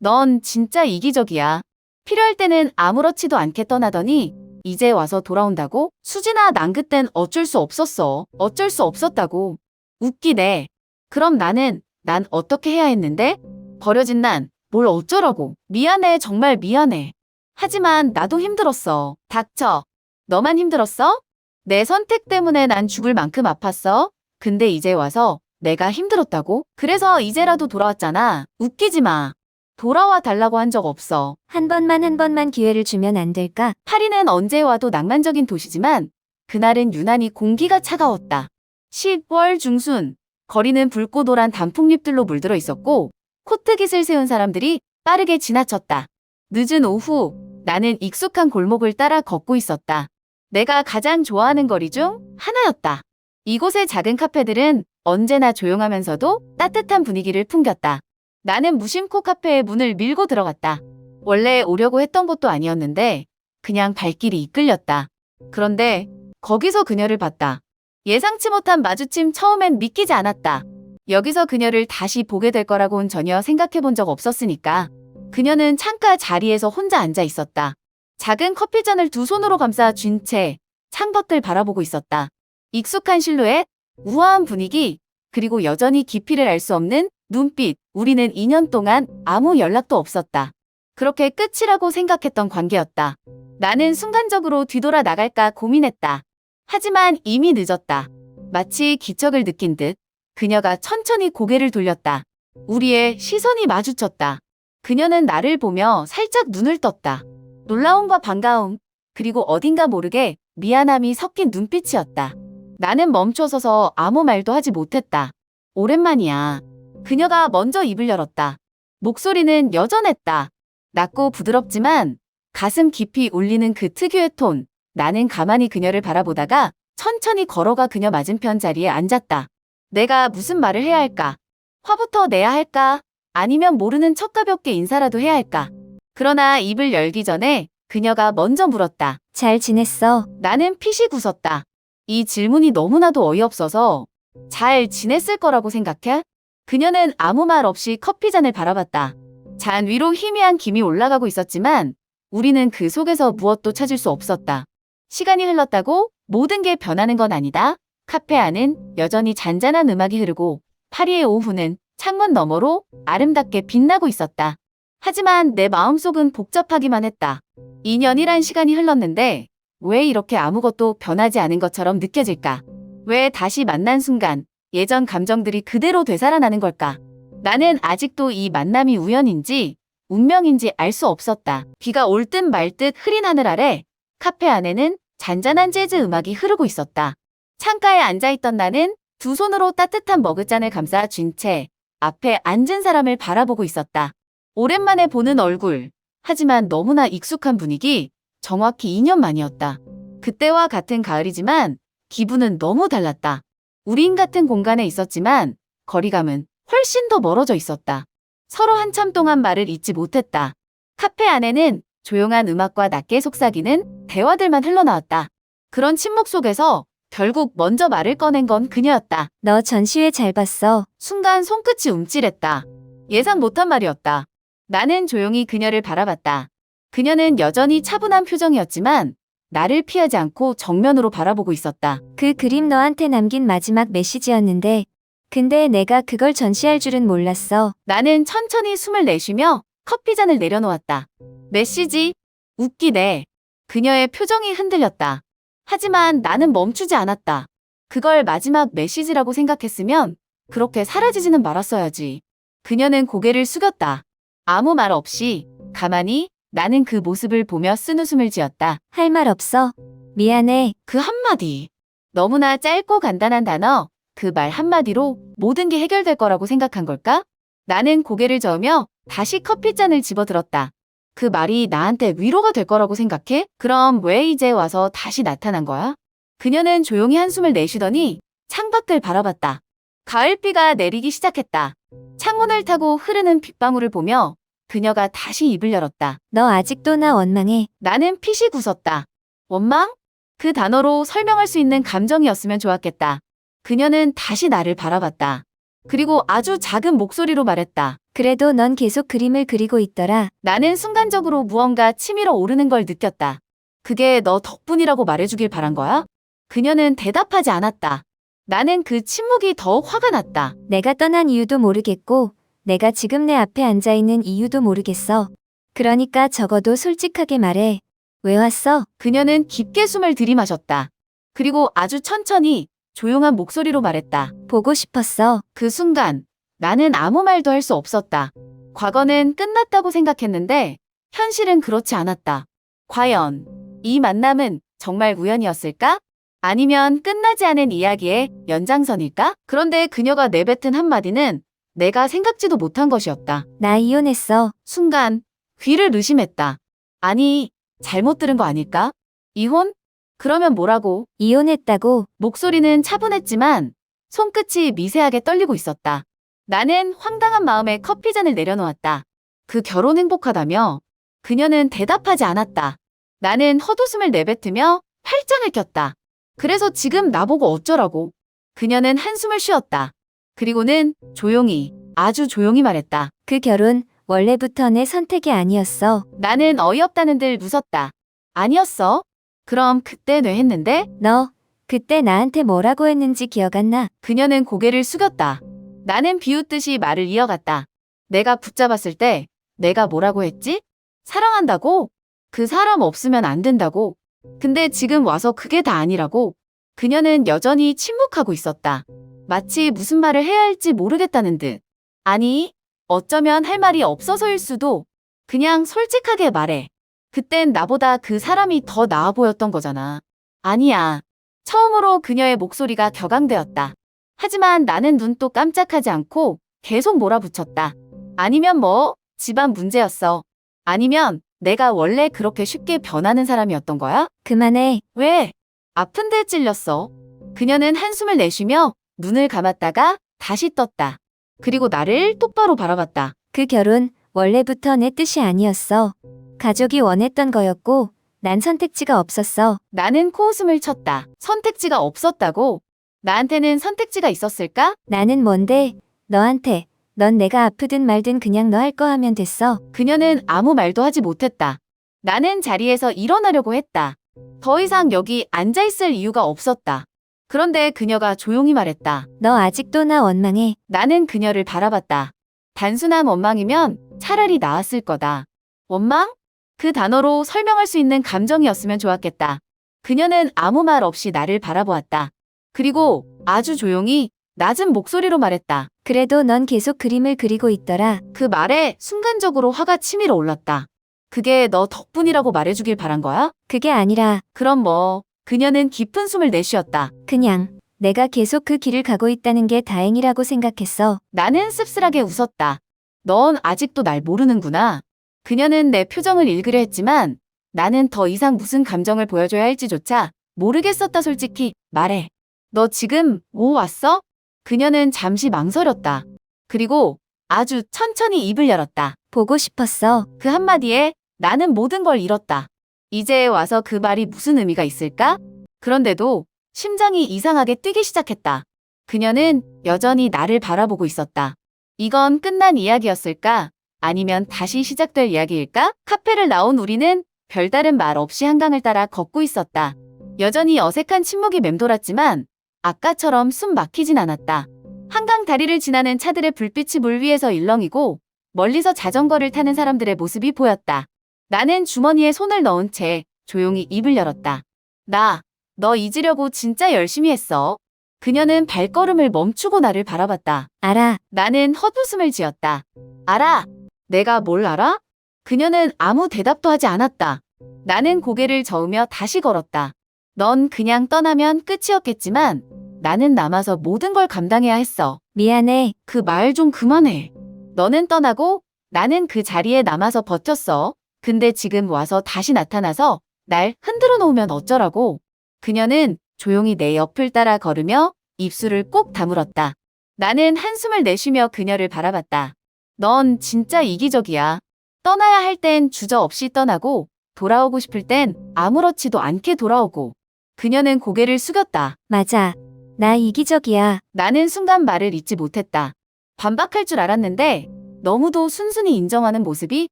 넌 진짜 이기적이야. 필요할 때는 아무렇지도 않게 떠나더니 이제 와서 돌아온다고? 수진아, 난 그땐 어쩔 수 없었어. 어쩔 수 없었다고. 웃기네. 그럼 나는, 난 어떻게 해야 했는데? 버려진 난, 뭘 어쩌라고. 미안해, 정말 미안해. 하지만 나도 힘들었어. 닥쳐. 너만 힘들었어? 내 선택 때문에 난 죽을 만큼 아팠어. 근데 이제 와서 내가 힘들었다고? 그래서 이제라도 돌아왔잖아. 웃기지 마. 돌아와 달라고 한 적 없어. 한 번만 한 번만 기회를 주면 안 될까? 파리는 언제 와도 낭만적인 도시지만 그날은 유난히 공기가 차가웠다. 10월 중순 거리는 붉고 노란 단풍잎들로 물들어 있었고 코트깃을 세운 사람들이 빠르게 지나쳤다. 늦은 오후 나는 익숙한 골목을 따라 걷고 있었다. 내가 가장 좋아하는 거리 중 하나였다. 이곳의 작은 카페들은 언제나 조용하면서도 따뜻한 분위기를 풍겼다. 나는 무심코 카페의 문을 밀고 들어갔다. 원래 오려고 했던 곳도 아니었는데 그냥 발길이 이끌렸다. 그런데 거기서 그녀를 봤다. 예상치 못한 마주침 처음엔 믿기지 않았다. 여기서 그녀를 다시 보게 될 거라고는 전혀 생각해 본 적 없었으니까. 그녀는 창가 자리에서 혼자 앉아 있었다. 작은 커피잔을 두 손으로 감싸 쥔 채 창밖을 바라보고 있었다. 익숙한 실루엣, 우아한 분위기, 그리고 여전히 깊이를 알 수 없는 눈빛. 우리는 2년 동안 아무 연락도 없었다. 그렇게 끝이라고 생각했던 관계였다. 나는 순간적으로 뒤돌아 나갈까 고민했다. 하지만 이미 늦었다. 마치 기척을 느낀 듯 그녀가 천천히 고개를 돌렸다. 우리의 시선이 마주쳤다. 그녀는 나를 보며 살짝 눈을 떴다. 놀라움과 반가움, 그리고 어딘가 모르게 미안함이 섞인 눈빛이었다. 나는 멈춰서서 아무 말도 하지 못했다. 오랜만이야. 그녀가 먼저 입을 열었다. 목소리는 여전했다. 낮고 부드럽지만 가슴 깊이 울리는 그 특유의 톤. 나는 가만히 그녀를 바라보다가 천천히 걸어가 그녀 맞은편 자리에 앉았다. 내가 무슨 말을 해야 할까? 화부터 내야 할까? 아니면 모르는 척 가볍게 인사라도 해야 할까? 그러나 입을 열기 전에 그녀가 먼저 물었다. 잘 지냈어? 나는 피식 웃었다. 이 질문이 너무나도 어이없어서 잘 지냈을 거라고 생각해? 그녀는 아무 말 없이 커피잔을 바라봤다. 잔 위로 희미한 김이 올라가고 있었지만 우리는 그 속에서 무엇도 찾을 수 없었다. 시간이 흘렀다고 모든 게 변하는 건 아니다. 카페 안은 여전히 잔잔한 음악이 흐르고 파리의 오후는 창문 너머로 아름답게 빛나고 있었다. 하지만 내 마음속은 복잡하기만 했다. 2년이란 시간이 흘렀는데 왜 이렇게 아무것도 변하지 않은 것처럼 느껴질까? 왜 다시 만난 순간 예전 감정들이 그대로 되살아나는 걸까? 나는 아직도 이 만남이 우연인지 운명인지 알 수 없었다. 비가 올 듯 말 듯 흐린 하늘 아래 카페 안에는 잔잔한 재즈 음악이 흐르고 있었다. 창가에 앉아있던 나는 두 손으로 따뜻한 머그잔을 감싸 쥔 채 앞에 앉은 사람을 바라보고 있었다. 오랜만에 보는 얼굴. 하지만 너무나 익숙한 분위기. 정확히 2년 만이었다. 그때와 같은 가을이지만 기분은 너무 달랐다. 우린 같은 공간에 있었지만 거리감은 훨씬 더 멀어져 있었다. 서로 한참 동안 말을 잇지 못했다. 카페 안에는 조용한 음악과 낮게 속삭이는 대화들만 흘러나왔다. 그런 침묵 속에서 결국 먼저 말을 꺼낸 건 그녀였다. 너 전시회 잘 봤어? 순간 손끝이 움찔했다. 예상 못한 말이었다. 나는 조용히 그녀를 바라봤다. 그녀는 여전히 차분한 표정이었지만 나를 피하지 않고 정면으로 바라보고 있었다. 그 그림 너한테 남긴 마지막 메시지였는데 근데 내가 그걸 전시할 줄은 몰랐어. 나는 천천히 숨을 내쉬며 커피잔을 내려놓았다. 메시지? 웃기네. 그녀의 표정이 흔들렸다. 하지만 나는 멈추지 않았다. 그걸 마지막 메시지라고 생각했으면 그렇게 사라지지는 말았어야지. 그녀는 고개를 숙였다. 아무 말 없이 가만히 나는 그 모습을 보며 쓴웃음을 지었다. 할 말 없어? 미안해. 그 한마디. 너무나 짧고 간단한 단어, 그 말 한마디로 모든 게 해결될 거라고 생각한 걸까? 나는 고개를 저으며 다시 커피잔을 집어들었다. 그 말이 나한테 위로가 될 거라고 생각해? 그럼 왜 이제 와서 다시 나타난 거야? 그녀는 조용히 한숨을 내쉬더니 창밖을 바라봤다. 가을비가 내리기 시작했다. 창문을 타고 흐르는 빗방울을 보며 그녀가 다시 입을 열었다. 너 아직도 나 원망해. 나는 피식 웃었다. 원망? 그 단어로 설명할 수 있는 감정이었으면 좋았겠다. 그녀는 다시 나를 바라봤다. 그리고 아주 작은 목소리로 말했다. 그래도 넌 계속 그림을 그리고 있더라. 나는 순간적으로 무언가 치밀어 오르는 걸 느꼈다. 그게 너 덕분이라고 말해주길 바란 거야? 그녀는 대답하지 않았다. 나는 그 침묵이 더 화가 났다. 내가 떠난 이유도 모르겠고, 내가 지금 내 앞에 앉아 있는 이유도 모르겠어. 그러니까 적어도 솔직하게 말해. 왜 왔어? 그녀는 깊게 숨을 들이마셨다. 그리고 아주 천천히 조용한 목소리로 말했다. 보고 싶었어. 그 순간 나는 아무 말도 할 수 없었다. 과거는 끝났다고 생각했는데 현실은 그렇지 않았다. 과연 이 만남은 정말 우연이었을까? 아니면 끝나지 않은 이야기의 연장선일까? 그런데 그녀가 내뱉은 한마디는 내가 생각지도 못한 것이었다. 나 이혼했어. 순간 귀를 의심했다. 아니, 잘못 들은 거 아닐까? 이혼? 그러면 뭐라고? 이혼했다고. 목소리는 차분했지만 손끝이 미세하게 떨리고 있었다. 나는 황당한 마음에 커피잔을 내려놓았다. 그 결혼 행복하다며? 그녀는 대답하지 않았다. 나는 헛웃음을 내뱉으며 팔짱을 꼈다. 그래서 지금 나보고 어쩌라고? 그녀는 한숨을 쉬었다. 그리고는 조용히, 아주 조용히 말했다. 그 결혼 원래부터 내 선택이 아니었어. 나는 어이없다는 듯 웃었다. 아니었어? 그럼 그때 뇌 했는데? 너 그때 나한테 뭐라고 했는지 기억 안 나? 그녀는 고개를 숙였다. 나는 비웃듯이 말을 이어갔다. 내가 붙잡았을 때 내가 뭐라고 했지? 사랑한다고? 그 사람 없으면 안 된다고. 근데 지금 와서 그게 다 아니라고. 그녀는 여전히 침묵하고 있었다. 마치 무슨 말을 해야 할지 모르겠다는 듯. 아니, 어쩌면 할 말이 없어서일 수도. 그냥 솔직하게 말해. 그땐 나보다 그 사람이 더 나아 보였던 거잖아. 아니야. 처음으로 그녀의 목소리가 격앙되었다. 하지만 나는 눈도 깜짝하지 않고 계속 몰아붙였다. 아니면 뭐, 집안 문제였어. 아니면 내가 원래 그렇게 쉽게 변하는 사람이었던 거야? 그만해. 왜? 아픈데 찔렸어. 그녀는 한숨을 내쉬며 눈을 감았다가 다시 떴다. 그리고 나를 똑바로 바라봤다. 그 결혼 원래부터 내 뜻이 아니었어. 가족이 원했던 거였고 난 선택지가 없었어. 나는 코웃음을 쳤다. 선택지가 없었다고? 나한테는 선택지가 있었을까? 나는 뭔데? 너한테. 넌 내가 아프든 말든 그냥 너 할 거 하면 됐어. 그녀는 아무 말도 하지 못했다. 나는 자리에서 일어나려고 했다. 더 이상 여기 앉아있을 이유가 없었다. 그런데 그녀가 조용히 말했다. 너 아직도 나 원망해. 나는 그녀를 바라봤다. 단순한 원망이면 차라리 나았을 거다. 원망? 그 단어로 설명할 수 있는 감정이었으면 좋았겠다. 그녀는 아무 말 없이 나를 바라보았다. 그리고 아주 조용히 낮은 목소리로 말했다. 그래도 넌 계속 그림을 그리고 있더라. 그 말에 순간적으로 화가 치밀어 올랐다. 그게 너 덕분이라고 말해주길 바란 거야? 그게 아니라 그럼 뭐, 그녀는 깊은 숨을 내쉬었다. 그냥 내가 계속 그 길을 가고 있다는 게 다행이라고 생각했어. 나는 씁쓸하게 웃었다. 넌 아직도 날 모르는구나. 그녀는 내 표정을 읽으려 했지만 나는 더 이상 무슨 감정을 보여줘야 할지조차 모르겠었다 솔직히 말해. 너 지금 뭐 왔어? 그녀는 잠시 망설였다. 그리고 아주 천천히 입을 열었다. 보고 싶었어. 그 한마디에 나는 모든 걸 잃었다. 이제 와서 그 말이 무슨 의미가 있을까? 그런데도 심장이 이상하게 뛰기 시작했다. 그녀는 여전히 나를 바라보고 있었다. 이건 끝난 이야기였을까? 아니면 다시 시작될 이야기일까? 카페를 나온 우리는 별다른 말 없이 한강을 따라 걷고 있었다. 여전히 어색한 침묵이 맴돌았지만 아까처럼 숨 막히진 않았다. 한강 다리를 지나는 차들의 불빛이 물 위에서 일렁이고 멀리서 자전거를 타는 사람들의 모습이 보였다. 나는 주머니에 손을 넣은 채 조용히 입을 열었다. 나, 너 잊으려고 진짜 열심히 했어. 그녀는 발걸음을 멈추고 나를 바라봤다. 알아. 나는 헛웃음을 지었다. 알아. 내가 뭘 알아? 그녀는 아무 대답도 하지 않았다. 나는 고개를 저으며 다시 걸었다. 넌 그냥 떠나면 끝이었겠지만 나는 남아서 모든 걸 감당해야 했어. 미안해. 그 말 좀 그만해. 너는 떠나고 나는 그 자리에 남아서 버텼어. 근데 지금 와서 다시 나타나서 날 흔들어 놓으면 어쩌라고. 그녀는 조용히 내 옆을 따라 걸으며 입술을 꼭 다물었다. 나는 한숨을 내쉬며 그녀를 바라봤다. 넌 진짜 이기적이야. 떠나야 할 땐 주저없이 떠나고 돌아오고 싶을 땐 아무렇지도 않게 돌아오고. 그녀는 고개를 숙였다. 맞아. 나 이기적이야. 나는 순간 말을 잇지 못했다. 반박할 줄 알았는데 너무도 순순히 인정하는 모습이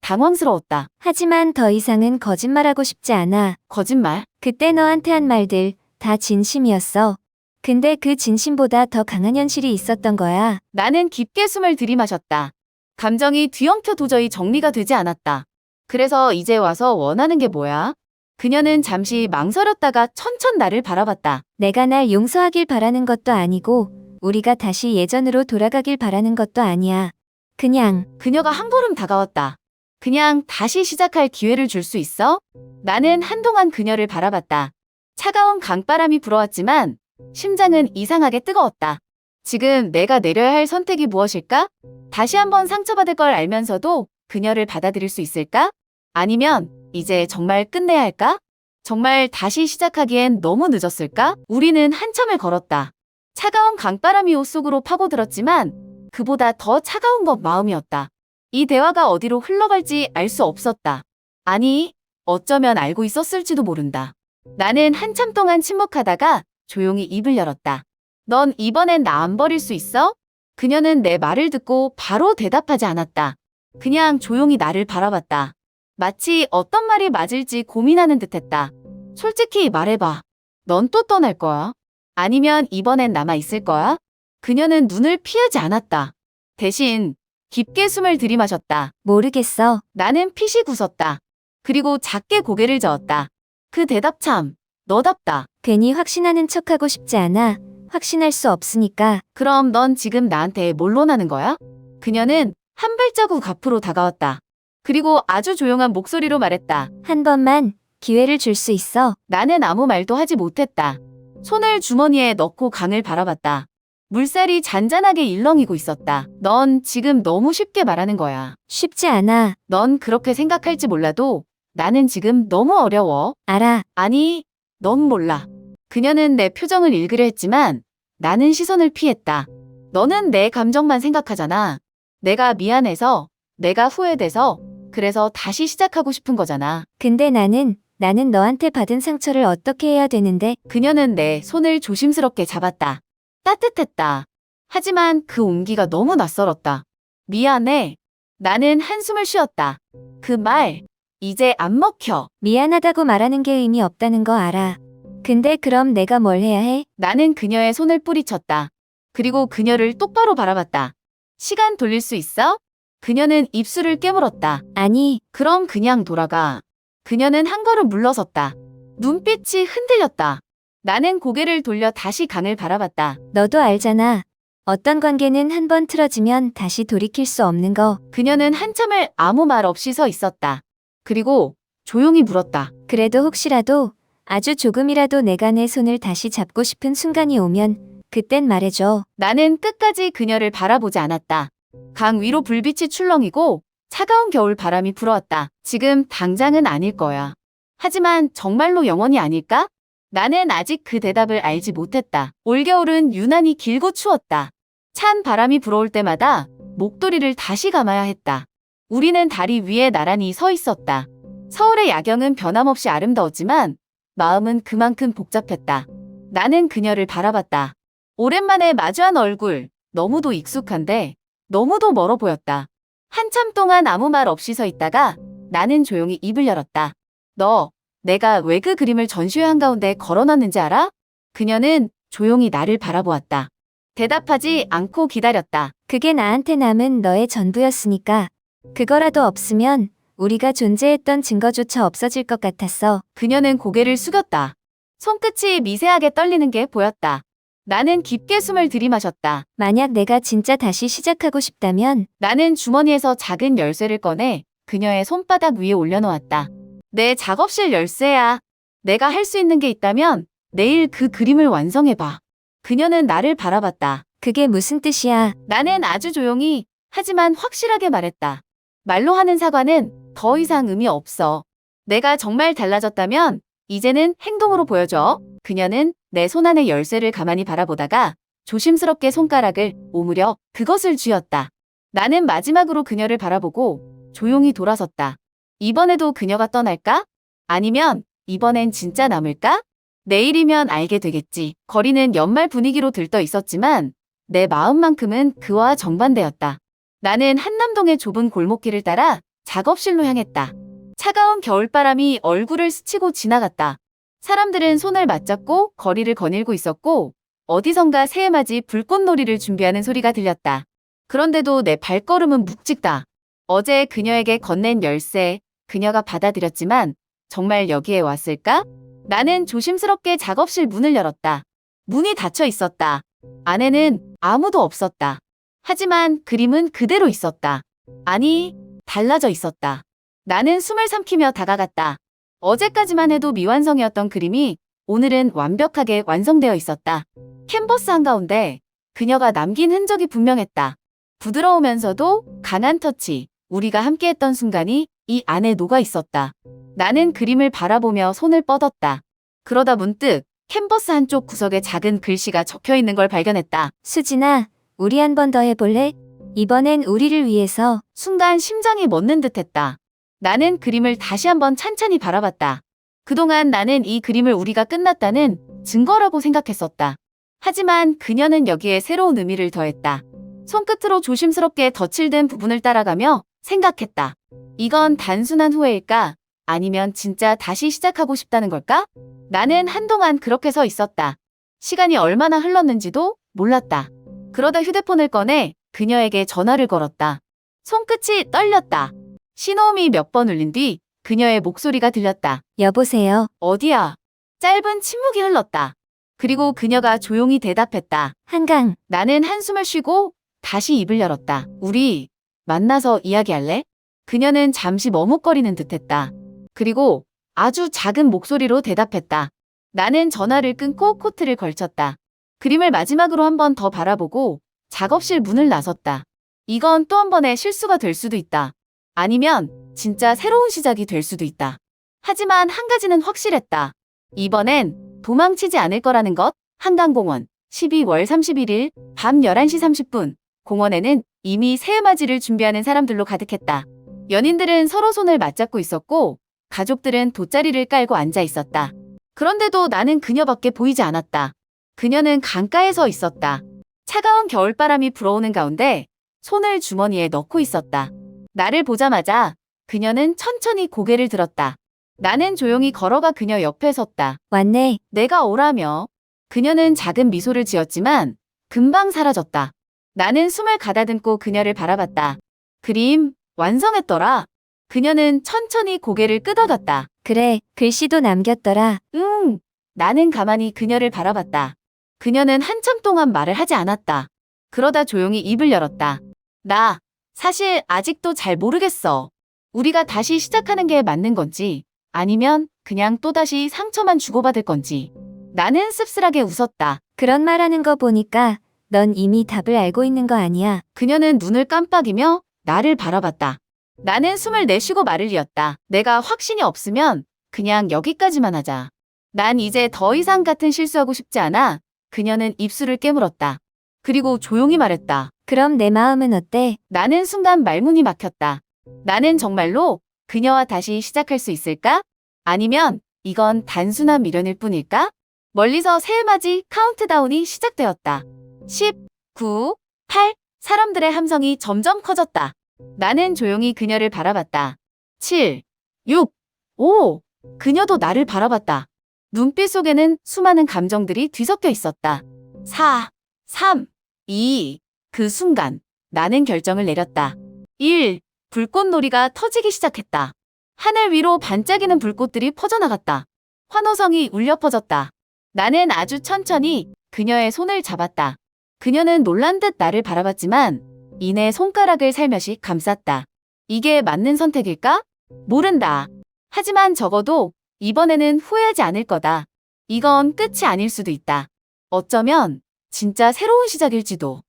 당황스러웠다. 하지만 더 이상은 거짓말하고 싶지 않아. 거짓말. 그때 너한테 한 말들 다 진심이었어. 근데 그 진심보다 더 강한 현실이 있었던 거야. 나는 깊게 숨을 들이마셨다. 감정이 뒤엉켜 도저히 정리가 되지 않았다. 그래서 이제 와서 원하는 게 뭐야? 그녀는 잠시 망설였다가 천천 나를 바라봤다. 내가 날 용서하길 바라는 것도 아니고 우리가 다시 예전으로 돌아가길 바라는 것도 아니야. 그냥 그녀가 한 걸음 다가왔다. 그냥 다시 시작할 기회를 줄 수 있어? 나는 한동안 그녀를 바라봤다. 차가운 강바람이 불어왔지만 심장은 이상하게 뜨거웠다. 지금 내가 내려야 할 선택이 무엇일까? 다시 한번 상처받을 걸 알면서도 그녀를 받아들일 수 있을까? 아니면 이제 정말 끝내야 할까? 정말 다시 시작하기엔 너무 늦었을까? 우리는 한참을 걸었다. 차가운 강바람이 옷 속으로 파고들었지만 그보다 더 차가운 건 마음이었다. 이 대화가 어디로 흘러갈지 알 수 없었다. 아니, 어쩌면 알고 있었을지도 모른다. 나는 한참 동안 침묵하다가 조용히 입을 열었다. 넌 이번엔 나 안 버릴 수 있어? 그녀는 내 말을 듣고 바로 대답하지 않았다. 그냥 조용히 나를 바라봤다. 마치 어떤 말이 맞을지 고민하는 듯 했다. 솔직히 말해봐. 넌 또 떠날 거야? 아니면 이번엔 남아 있을 거야? 그녀는 눈을 피하지 않았다. 대신 깊게 숨을 들이마셨다. 모르겠어. 나는 피식 웃었다. 그리고 작게 고개를 저었다. 그 대답 참, 너답다. 괜히 확신하는 척하고 싶지 않아. 확신할 수 없으니까. 그럼 넌 지금 나한테 뭘 원하는 거야? 그녀는 한 발자국 앞으로 다가왔다. 그리고 아주 조용한 목소리로 말했다. 한 번만 기회를 줄 수 있어. 나는 아무 말도 하지 못했다. 손을 주머니에 넣고 강을 바라봤다. 물살이 잔잔하게 일렁이고 있었다. 넌 지금 너무 쉽게 말하는 거야. 쉽지 않아. 넌 그렇게 생각할지 몰라도 나는 지금 너무 어려워. 알아. 아니, 넌 몰라. 그녀는 내 표정을 읽으려 했지만 나는 시선을 피했다. 너는 내 감정만 생각하잖아. 내가 미안해서, 내가 후회돼서, 그래서 다시 시작하고 싶은 거잖아. 근데 나는 나는 너한테 받은 상처를 어떻게 해야 되는데 그녀는 내 손을 조심스럽게 잡았다. 따뜻했다. 하지만 그 온기가 너무 낯설었다. 미안해. 나는 한숨을 쉬었다. 그 말, 이제 안 먹혀. 미안하다고 말하는 게 의미 없다는 거 알아. 근데 그럼 내가 뭘 해야 해? 나는 그녀의 손을 뿌리쳤다. 그리고 그녀를 똑바로 바라봤다. 시간 돌릴 수 있어? 그녀는 입술을 깨물었다. 아니, 그럼 그냥 돌아가. 그녀는 한 걸음 물러섰다. 눈빛이 흔들렸다. 나는 고개를 돌려 다시 강을 바라봤다. 너도 알잖아. 어떤 관계는 한 번 틀어지면 다시 돌이킬 수 없는 거. 그녀는 한참을 아무 말 없이 서 있었다. 그리고 조용히 물었다. 그래도 혹시라도 아주 조금이라도 내가 내 손을 다시 잡고 싶은 순간이 오면 그땐 말해줘. 나는 끝까지 그녀를 바라보지 않았다. 강 위로 불빛이 출렁이고 차가운 겨울 바람이 불어왔다. 지금 당장은 아닐 거야. 하지만 정말로 영원히 아닐까? 나는 아직 그 대답을 알지 못했다. 올겨울은 유난히 길고 추웠다. 찬 바람이 불어올 때마다 목도리를 다시 감아야 했다. 우리는 다리 위에 나란히 서 있었다. 서울의 야경은 변함없이 아름다웠지만 마음은 그만큼 복잡했다. 나는 그녀를 바라봤다. 오랜만에 마주한 얼굴, 너무도 익숙한데 너무도 멀어 보였다. 한참 동안 아무 말 없이 서 있다가 나는 조용히 입을 열었다. 너, 내가 왜 그 그림을 전시회 한가운데 걸어놨는지 알아? 그녀는 조용히 나를 바라보았다. 대답하지 않고 기다렸다. 그게 나한테 남은 너의 전부였으니까. 그거라도 없으면 우리가 존재했던 증거조차 없어질 것 같았어. 그녀는 고개를 숙였다. 손끝이 미세하게 떨리는 게 보였다. 나는 깊게 숨을 들이마셨다. 만약 내가 진짜 다시 시작하고 싶다면 나는 주머니에서 작은 열쇠를 꺼내 그녀의 손바닥 위에 올려놓았다. 내 작업실 열쇠야. 내가 할 수 있는 게 있다면 내일 그 그림을 완성해봐. 그녀는 나를 바라봤다. 그게 무슨 뜻이야? 나는 아주 조용히 하지만 확실하게 말했다. 말로 하는 사과는 더 이상 의미 없어. 내가 정말 달라졌다면 이제는 행동으로 보여줘. 그녀는 내 손 안의 열쇠를 가만히 바라보다가 조심스럽게 손가락을 오므려 그것을 쥐었다. 나는 마지막으로 그녀를 바라보고 조용히 돌아섰다. 이번에도 그녀가 떠날까? 아니면 이번엔 진짜 남을까? 내일이면 알게 되겠지. 거리는 연말 분위기로 들떠 있었지만 내 마음만큼은 그와 정반대였다. 나는 한남동의 좁은 골목길을 따라 작업실로 향했다. 차가운 겨울바람이 얼굴을 스치고 지나갔다. 사람들은 손을 맞잡고 거리를 거닐고 있었고 어디선가 새해맞이 불꽃놀이를 준비하는 소리가 들렸다. 그런데도 내 발걸음은 묵직다. 어제 그녀에게 건넨 열쇠, 그녀가 받아들였지만 정말 여기에 왔을까? 나는 조심스럽게 작업실 문을 열었다. 문이 닫혀 있었다. 안에는 아무도 없었다. 하지만 그림은 그대로 있었다. 아니, 달라져 있었다. 나는 숨을 삼키며 다가갔다. 어제까지만 해도 미완성이었던 그림이 오늘은 완벽하게 완성되어 있었다. 캔버스 한가운데 그녀가 남긴 흔적이 분명했다. 부드러우면서도 강한 터치, 우리가 함께했던 순간이 이 안에 녹아 있었다. 나는 그림을 바라보며 손을 뻗었다. 그러다 문득 캔버스 한쪽 구석에 작은 글씨가 적혀 있는 걸 발견했다. 수진아, 우리 한 번 더 해볼래? 이번엔 우리를 위해서 순간 심장이 멎는 듯했다. 나는 그림을 다시 한번 찬찬히 바라봤다. 그동안 나는 이 그림을 우리가 끝났다는 증거라고 생각했었다. 하지만 그녀는 여기에 새로운 의미를 더했다. 손끝으로 조심스럽게 덧칠된 부분을 따라가며 생각했다. 이건 단순한 후회일까? 아니면 진짜 다시 시작하고 싶다는 걸까? 나는 한동안 그렇게 서 있었다. 시간이 얼마나 흘렀는지도 몰랐다. 그러다 휴대폰을 꺼내 그녀에게 전화를 걸었다. 손끝이 떨렸다. 신호음이 몇 번 울린 뒤 그녀의 목소리가 들렸다. 여보세요. 어디야? 짧은 침묵이 흘렀다. 그리고 그녀가 조용히 대답했다. 한강. 나는 한숨을 쉬고 다시 입을 열었다. 우리 만나서 이야기할래? 그녀는 잠시 머뭇거리는 듯했다. 그리고 아주 작은 목소리로 대답했다. 나는 전화를 끊고 코트를 걸쳤다. 그림을 마지막으로 한 번 더 바라보고 작업실 문을 나섰다. 이건 또 한 번의 실수가 될 수도 있다. 아니면 진짜 새로운 시작이 될 수도 있다. 하지만 한 가지는 확실했다. 이번엔 도망치지 않을 거라는 것. 한강공원 12월 31일 밤 11시 30분 공원에는 이미 새해맞이를 준비하는 사람들로 가득했다. 연인들은 서로 손을 맞잡고 있었고 가족들은 돗자리를 깔고 앉아 있었다. 그런데도 나는 그녀밖에 보이지 않았다. 그녀는 강가에 서 있었다. 차가운 겨울바람이 불어오는 가운데 손을 주머니에 넣고 있었다. 나를 보자마자 그녀는 천천히 고개를 들었다. 나는 조용히 걸어가 그녀 옆에 섰다. 왔네. 내가 오라며. 그녀는 작은 미소를 지었지만 금방 사라졌다. 나는 숨을 가다듬고 그녀를 바라봤다. 그림 완성했더라. 그녀는 천천히 고개를 끄덕였다. 그래, 글씨도 남겼더라. 응. 나는 가만히 그녀를 바라봤다. 그녀는 한참 동안 말을 하지 않았다. 그러다 조용히 입을 열었다. 나 사실 아직도 잘 모르겠어. 우리가 다시 시작하는 게 맞는 건지 아니면 그냥 또다시 상처만 주고받을 건지. 나는 씁쓸하게 웃었다. 그런 말 하는 거 보니까 넌 이미 답을 알고 있는 거 아니야. 그녀는 눈을 깜빡이며 나를 바라봤다. 나는 숨을 내쉬고 말을 이었다. 내가 확신이 없으면 그냥 여기까지만 하자. 난 이제 더 이상 같은 실수하고 싶지 않아. 그녀는 입술을 깨물었다. 그리고 조용히 말했다. 그럼 내 마음은 어때? 나는 순간 말문이 막혔다. 나는 정말로 그녀와 다시 시작할 수 있을까? 아니면 이건 단순한 미련일 뿐일까? 멀리서 새해맞이 카운트다운이 시작되었다. 10, 9, 8, 사람들의 함성이 점점 커졌다. 나는 조용히 그녀를 바라봤다. 7, 6, 5. 그녀도 나를 바라봤다. 눈빛 속에는 수많은 감정들이 뒤섞여 있었다. 4, 3, 2. 그 순간 나는 결정을 내렸다. 1. 불꽃놀이가 터지기 시작했다. 하늘 위로 반짝이는 불꽃들이 퍼져나갔다. 환호성이 울려 퍼졌다. 나는 아주 천천히 그녀의 손을 잡았다. 그녀는 놀란 듯 나를 바라봤지만 이내 손가락을 살며시 감쌌다. 이게 맞는 선택일까? 모른다. 하지만 적어도 이번에는 후회하지 않을 거다. 이건 끝이 아닐 수도 있다. 어쩌면 진짜 새로운 시작일지도.